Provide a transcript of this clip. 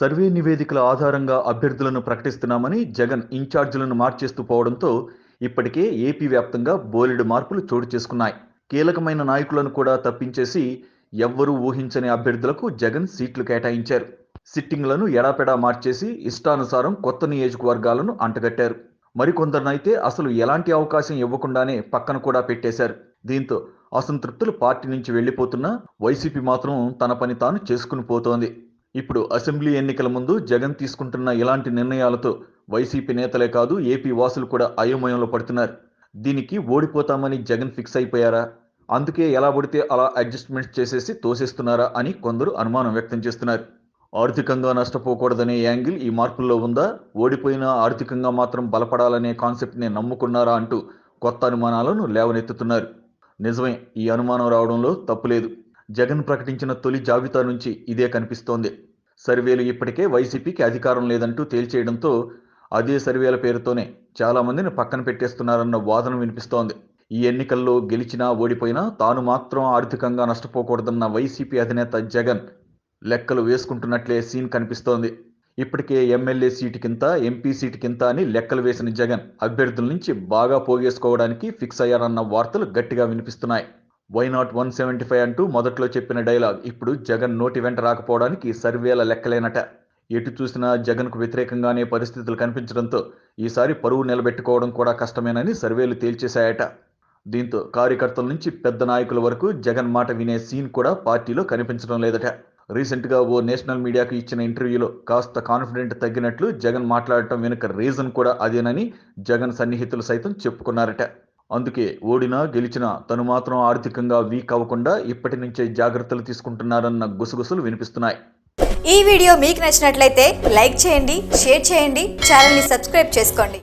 Survey నివేదికల ఆధారంగా అభ్యర్థులను ప్రకటిస్తున్నామని జగన్ ఇన్ఛార్జీలను మార్చేస్తూ పోవడంతో ఇప్పటికే ఏపీ వ్యాప్తంగా బోలెడు మార్పులు చోటు చేసుకున్నాయి. కీలకమైన నాయకులను కూడా తప్పించేసి ఎవ్వరూ ఊహించని అభ్యర్థులకు జగన్ సీట్లు కేటాయించారు. సిట్టింగ్లను ఎడాపెడా మార్చేసి ఇష్టానుసారం కొత్త నియోజకవర్గాలను అంటగట్టారు. మరికొందరినైతే అసలు ఎలాంటి అవకాశం ఇవ్వకుండానే పక్కన కూడా పెట్టేశారు. దీంతో అసంతృప్తులు పార్టీ నుంచి వెళ్ళిపోతున్నా వైసీపీ మాత్రం తన పని తాను చేసుకుని పోతోంది. ఇప్పుడు అసెంబ్లీ ఎన్నికల ముందు జగన్ తీసుకుంటున్న ఇలాంటి నిర్ణయాలతో వైసీపీ నేతలే కాదు ఏపీ వాసులు కూడా అయోమయంలో పడుతున్నారు. దీనికి ఓడిపోతామని జగన్ ఫిక్స్ అయిపోయారా? అందుకే ఎలా పడితే అలా అడ్జస్ట్మెంట్స్ చేసేసి తోసేస్తున్నారా అని కొందరు అనుమానం వ్యక్తం చేస్తున్నారు. ఆర్థికంగా నష్టపోకూడదనే యాంగిల్ ఈ మార్పుల్లో ఉందా? ఓడిపోయినా ఆర్థికంగా మాత్రం బలపడాలనే కాన్సెప్ట్ని నమ్ముకున్నారా అంటూ కొత్త అనుమానాలను లేవనెత్తుతున్నారు. నిజమే ఈ అనుమానం రావడంలో తప్పులేదు. జగన్ ప్రకటించిన తొలి జాబితా నుంచి ఇదే కనిపిస్తోంది. సర్వేలు ఇప్పటికే వైసీపీకి అధికారం లేదంటూ తేల్చేయడంతో అదే సర్వేల పేరుతోనే చాలా మందిని పక్కన పెట్టేస్తున్నారన్న వాదన వినిపిస్తోంది. ఈ ఎన్నికల్లో గెలిచినా ఓడిపోయినా తాను మాత్రం ఆర్థికంగా నష్టపోకూడదన్న వైసీపీ అధినేత జగన్ లెక్కలు వేసుకుంటున్నట్లే సీన్ కనిపిస్తోంది. ఇప్పటికే ఎమ్మెల్యే సీటు కింద ఎంపీ సీటుకింత అని లెక్కలు వేసిన జగన్ అభ్యర్థుల నుంచి బాగా పోగేసుకోవడానికి ఫిక్స్ అయ్యారన్న వార్తలు గట్టిగా వినిపిస్తున్నాయి. Why not one seventy five అంటూ మొదట్లో చెప్పిన డైలాగ్ ఇప్పుడు జగన్ నోటి వెంట రాకపోవడానికి సర్వేల లెక్కలేనట. ఎటు చూసినా జగన్కు వ్యతిరేకంగానే పరిస్థితులు కనిపించడంతో ఈసారి పరువు నిలబెట్టుకోవడం కూడా కష్టమేనని సర్వేలు తేల్చేశాయట. దీంతో కార్యకర్తల నుంచి పెద్ద నాయకుల వరకు జగన్ మాట వినే సీన్ కూడా పార్టీలో కనిపించడం లేదట. రీసెంట్గా ఓ నేషనల్ మీడియాకు ఇచ్చిన ఇంటర్వ్యూలో కాస్త కాన్ఫిడెంట్ తగ్గినట్లు జగన్ మాట్లాడటం వెనుక రీజన్ కూడా అదేనని జగన్ సన్నిహితులు సైతం చెప్పుకున్నారట. అందుకే ఓడినా గెలిచినా తను మాత్రం ఆర్థికంగా వీక్ అవ్వకుండా ఇప్పటి నుంచే జాగ్రత్తలు తీసుకుంటున్నారన్న గుసగుసలు వినిపిస్తున్నాయి. ఈ వీడియో మీకు నచ్చినట్లయితే లైక్ చేయండి షేర్ చేయండి ఛానల్ని సబ్స్క్రైబ్ చేసుకోండి.